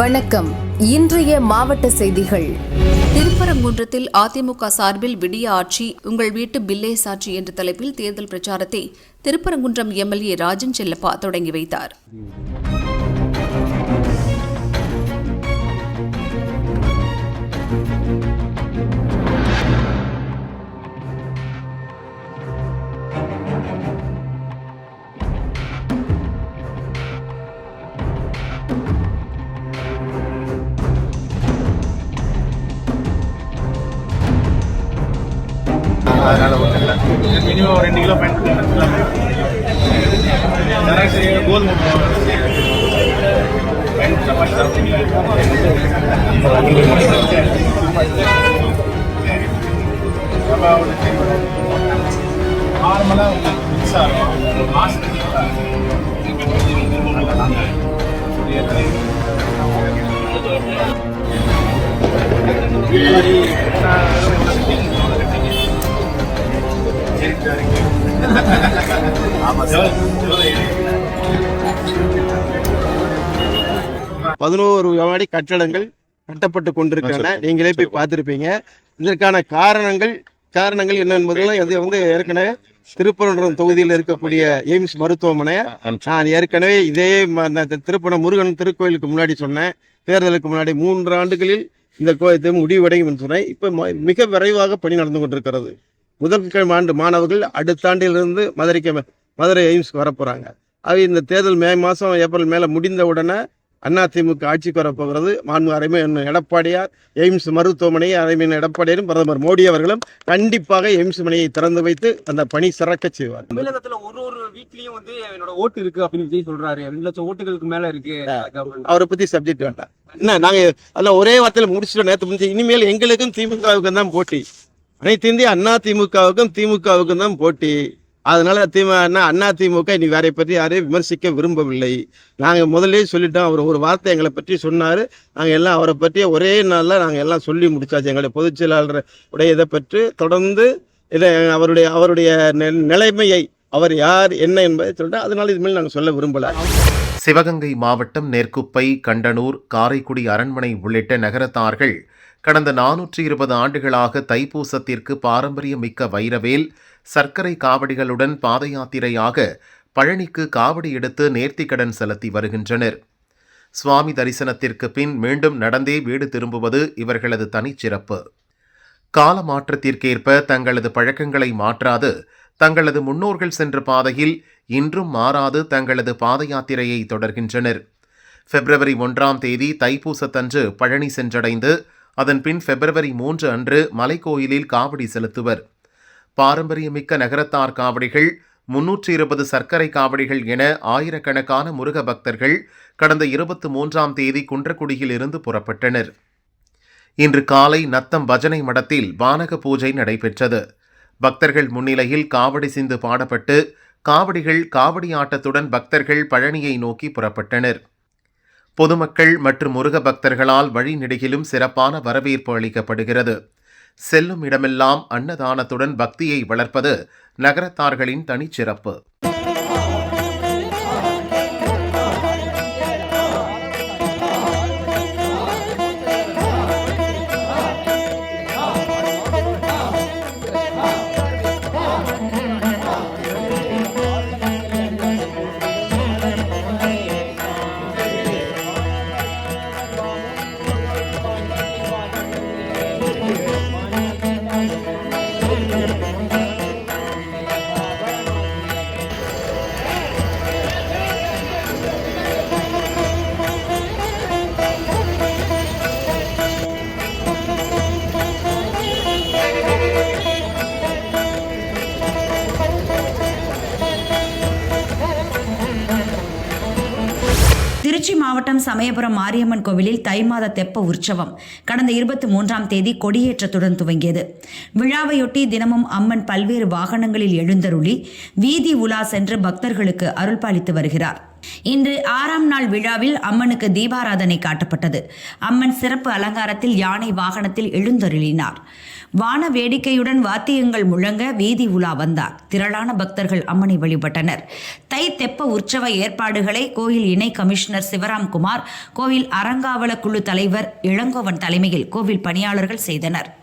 வணக்கம். இன்றைய மாவட்ட செய்திகள். திருப்பரங்குன்றத்தில் அதிமுக சார்பில் விடிய ஆட்சி உங்கள் வீட்டு பில்லே சாட்சி என்ற தலைப்பில் தேர்தல் பிரச்சாரத்தை திருப்பரங்குன்றம் எம்எல்ஏ ராஜன் செல்லப்பா தொடங்கி வைத்தார். அதனால ஒன்றும் இல்லை மினிமம் ஒரு ரெண்டு கிலோ பயன்படுத்தி சராசரி கோதுமை நார்மலாக உங்களுக்கு மிக்ஸ் ஆகும் மாசத்துக்கு பதினோரு மாடி கட்டடங்கள் கட்டப்பட்டு கொண்டிருக்கின்றன. நீங்களே போய் பார்த்திருப்பீங்க. இதற்கான காரணங்கள் காரணங்கள் என்ன என்பதெல்லாம் இது வந்து ஏற்கனவே திருப்பரங்குன்றம் தொகுதியில் இருக்கக்கூடிய எய்ம்ஸ் மருத்துவமனை. நான் ஏற்கனவே இதே திருப்பணம் முருகன் திருக்கோயிலுக்கு முன்னாடி சொன்னேன். தேர்தலுக்கு முன்னாடி மூன்று ஆண்டுகளில் இந்த கோயில் முடிவடையும் என்று சொன்னேன். இப்போ மிக விரைவாக பணி நடந்து கொண்டிருக்கிறது. முதல் ஆண்டு மாணவர்கள் அடுத்த ஆண்டிலிருந்து மதுரைக்கு மதுரை எய்ம்ஸ்க்கு வரப்போறாங்க. அது இந்த தேர்தல் மே மாதம் ஏப்ரல் மேலே முடிந்த உடனே அதிமுக ஆட்சிக்கு வரப்போகிறது. மாண்பு அரைமையன் எடப்பாடியார் எய்ம்ஸ் மருத்துவமனையை அரைமையன் எடப்பாடியாரும் பிரதமர் மோடி அவர்களும் கண்டிப்பாக எய்ம்ஸ் மனையை திறந்து வைத்து அந்த பணி சிறக்க செய்வார். தமிழகத்துல ஒரு ஒரு வீட்லயும் வந்து என்னோட ஓட்டு இருக்கு அப்படின்னு விஜய் சொல்றாரு. ரெண்டு லட்சம் ஓட்டுகளுக்கு மேல இருக்கு. அவரை பத்தி சப்ஜெக்ட் வேண்டாம். என்ன நாங்க அதெல்லாம் ஒரே வார்த்தையில முடிச்சிட்டோம். நேற்று முடிஞ்சு இனிமேல் எங்களுக்கும் திமுகவுக்கும் தான் போட்டி. அனைத்து இந்திய அண்ணா திமுகவுக்கும் திமுகவுக்கும் தான் போட்டி. அதனால திமு அண்ணா திமுக இனி வேற பற்றி யாரையும் விமர்சிக்க விரும்பவில்லை. நாங்கள் முதலே சொல்லிட்டோம் அவர் ஒரு வார்த்தை எங்களை பற்றி சொன்னார். நாங்கள் எல்லாம் அவரை பற்றி ஒரே நாளில் நாங்கள் எல்லாம் சொல்லி முடிச்சாச்சு. எங்களுடைய பொதுச் செயலாளர் உடைய இதை பற்றி தொடர்ந்து இதை அவருடைய அவருடைய நிலைமையை அவர் யார் என்ன என்பதை சொல்லிட்டு அதனால இதுமேல் நாங்கள் சொல்ல விரும்பலை. சிவகங்கை மாவட்டம் நெற்குப்பை கண்டனூர் காரைக்குடி அரண்மனை உள்ளிட்ட நகரத்தார்கள் கடந்த நானூற்றி இருபது ஆண்டுகளாக தைப்பூசத்திற்கு பாரம்பரியமிக்க வைரவேல் சர்க்கரை காவடிகளுடன் பாத யாத்திரையாக பழனிக்கு காவடி எடுத்து நேர்த்திக்கடன் செலுத்தி வருகின்றனர். சுவாமி தரிசனத்திற்கு பின் மீண்டும் நடந்தே வீடு திரும்புவது இவர்களது தனிச்சிறப்பு. கால மாற்றத்திற்கேற்ப தங்களது பழக்கங்களை மாற்றாது தங்களது முன்னோர்கள் சென்ற பாதையில் இன்றும் மாறாது தங்களது பாத யாத்திரையை தொடர்கின்றனர். பிப்ரவரி ஒன்றாம் தேதி தைப்பூசத்தன்று பழனி சென்றடைந்து அதன்பின் பிப்ரவரி மூன்று அன்று மலைக்கோயிலில் காவடி செலுத்துவர். பாரம்பரியமிக்க நகரத்தார் காவடிகள் முன்னூற்றி இருபது சர்க்கரை காவடிகள் என ஆயிரக்கணக்கான முருக பக்தர்கள் கடந்த இருபத்தி மூன்றாம் தேதி குன்றக்குடியில் இருந்து புறப்பட்டனர். இன்று காலை நத்தம் பஜனை மடத்தில் வானக பூஜை நடைபெற்றது. பக்தர்கள் முன்னிலையில் காவடி சிந்து பாடப்பட்டு காவடிகள் காவடி ஆட்டத்துடன் பக்தர்கள் பழனியை நோக்கி புறப்பட்டனர். பொதுமக்கள் மற்றும் முருக பக்தர்களால் வழிநெடுகிலும் சிறப்பான வரவேற்பு அளிக்கப்படுகிறது. செல்லும் இடமெல்லாம் அன்னதானத்துடன் பக்தியை வளர்ப்பது நகரத்தார்களின் தனிச்சிறப்பு. திருச்சி மாவட்டம் சமயபுரம் மாரியம்மன் கோவிலில் தை மாத தெப்ப உற்சவம் கடந்த இருபத்தி மூன்றாம் தேதி கொடியேற்றத்துடன் துவங்கியது. விழாவையொட்டி தினமும் அம்மன் பல்வேறு வாகனங்களில் எழுந்தருளி வீதி உலா சென்று பக்தர்களுக்கு அருள்பாலித்து வருகிறார். இன்று ஆறாம் நாள் விழாவில் அம்மனுக்கு தீபாராதனை காட்டப்பட்டது. அம்மன் சிறப்பு அலங்காரத்தில் யானை வாகனத்தில் எழுந்தருளினார். வான வேடிக்கையுடன் வாத்தியங்கள் முழங்க வீதி உலா வந்தார். திரளான பக்தர்கள் அம்மனை வழிபட்டனர். தை தெப்ப உற்சவ ஏற்பாடுகளை கோயில் இணை கமிஷனர் சிவராம்குமார் கோவில் அறங்காவல குழு தலைவர் இளங்கோவன் தலைமையில் கோவில் பணியாளர்கள் செய்தனர்.